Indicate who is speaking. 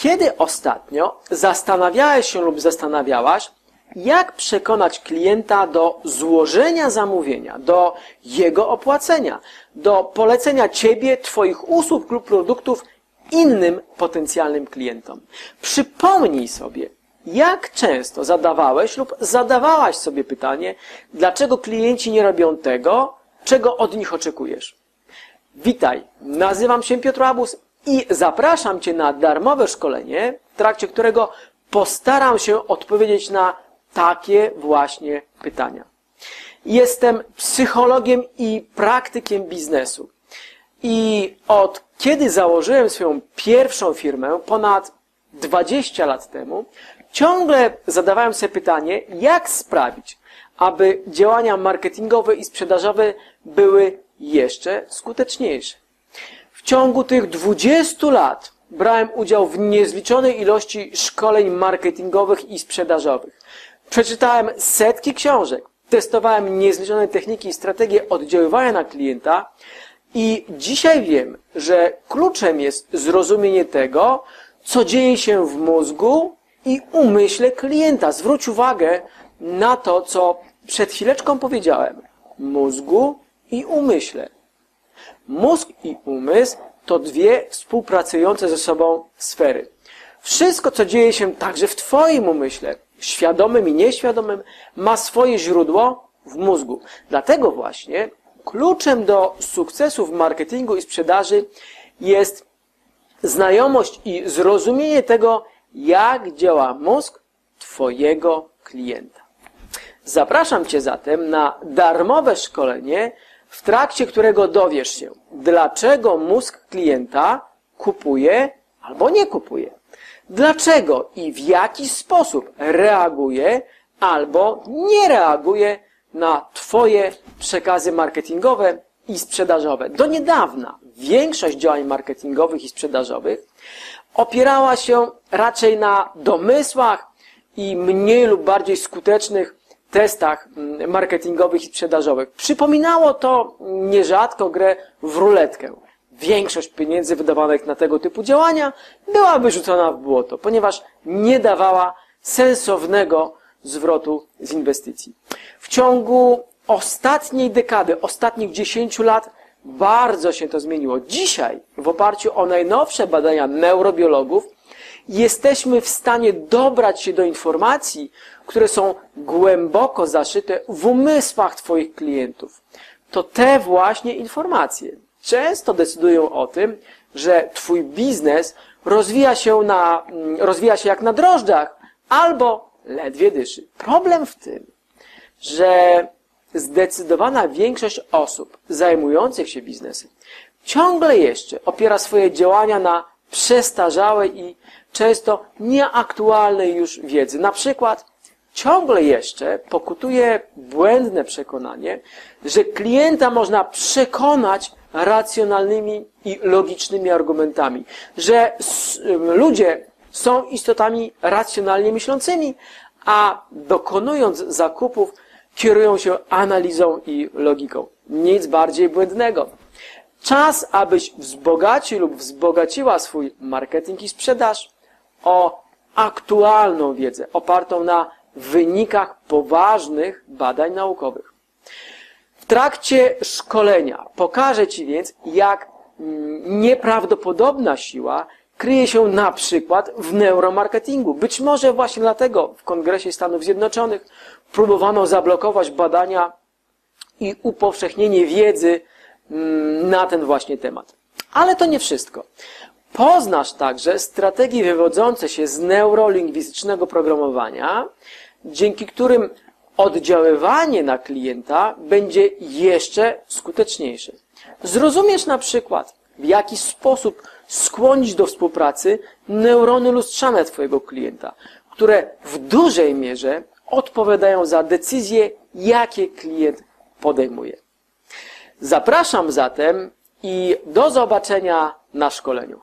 Speaker 1: Kiedy ostatnio zastanawiałeś się lub zastanawiałaś, jak przekonać klienta do złożenia zamówienia, do jego opłacenia, do polecenia Ciebie, Twoich usług lub produktów innym potencjalnym klientom? Przypomnij sobie, jak często zadawałeś lub zadawałaś sobie pytanie, dlaczego klienci nie robią tego, czego od nich oczekujesz? Witaj, nazywam się Piotr Abus i zapraszam Cię na darmowe szkolenie, w trakcie którego postaram się odpowiedzieć na takie właśnie pytania. Jestem psychologiem i praktykiem biznesu. I od kiedy założyłem swoją pierwszą firmę, ponad 20 lat temu, ciągle zadawałem sobie pytanie, jak sprawić, aby działania marketingowe i sprzedażowe były jeszcze skuteczniejsze. W ciągu tych 20 lat brałem udział w niezliczonej ilości szkoleń marketingowych i sprzedażowych. Przeczytałem setki książek, testowałem niezliczone techniki i strategie oddziaływania na klienta i dzisiaj wiem, że kluczem jest zrozumienie tego, co dzieje się w mózgu i umyśle klienta. Zwróć uwagę na to, co przed chwileczką powiedziałem. Mózgu i umyśle. Mózg i umysł to dwie współpracujące ze sobą sfery. Wszystko, co dzieje się także w Twoim umyśle, świadomym i nieświadomym, ma swoje źródło w mózgu. Dlatego właśnie kluczem do sukcesu w marketingu i sprzedaży jest znajomość i zrozumienie tego, jak działa mózg Twojego klienta. Zapraszam Cię zatem na darmowe szkolenie, w trakcie którego dowiesz się, dlaczego mózg klienta kupuje albo nie kupuje. Dlaczego i w jaki sposób reaguje albo nie reaguje na Twoje przekazy marketingowe i sprzedażowe. Do niedawna większość działań marketingowych i sprzedażowych opierała się raczej na domysłach i mniej lub bardziej skutecznych testach mm, marketingowych i sprzedażowych. Przypominało to nierzadko grę w ruletkę. Większość pieniędzy wydawanych na tego typu działania była wyrzucona w błoto, ponieważ nie dawała sensownego zwrotu z inwestycji. W ciągu ostatniej dekady, ostatnich 10 lat bardzo się to zmieniło. Dzisiaj, w oparciu o najnowsze badania neurobiologów, jesteśmy w stanie dobrać się do informacji, które są głęboko zaszyte w umysłach Twoich klientów. To te właśnie informacje często decydują o tym, że Twój biznes rozwija się, na, mm, rozwija się jak na drożdżach albo ledwie dyszy. Problem w tym, że zdecydowana większość osób zajmujących się biznesem ciągle jeszcze opiera swoje działania na przestarzałej i często nieaktualnej już wiedzy. Na przykład ciągle jeszcze pokutuje błędne przekonanie, że klienta można przekonać racjonalnymi i logicznymi argumentami, że ludzie są istotami racjonalnie myślącymi, a dokonując zakupów kierują się analizą i logiką. Nic bardziej błędnego. Czas, abyś wzbogacił lub wzbogaciła swój marketing i sprzedaż o aktualną wiedzę opartą na wynikach poważnych badań naukowych. W trakcie szkolenia pokażę Ci więc, jak nieprawdopodobna siła kryje się na przykład w neuromarketingu. Być może właśnie dlatego w Kongresie Stanów Zjednoczonych próbowano zablokować badania i upowszechnienie wiedzy mm, na ten właśnie temat. Ale to nie wszystko. Poznasz także strategie wywodzące się z neurolingwistycznego programowania, dzięki którym oddziaływanie na klienta będzie jeszcze skuteczniejsze. Zrozumiesz na przykład, w jaki sposób skłonić do współpracy neurony lustrzane Twojego klienta, które w dużej mierze odpowiadają za decyzje, jakie klient podejmuje. Zapraszam zatem i do zobaczenia na szkoleniu.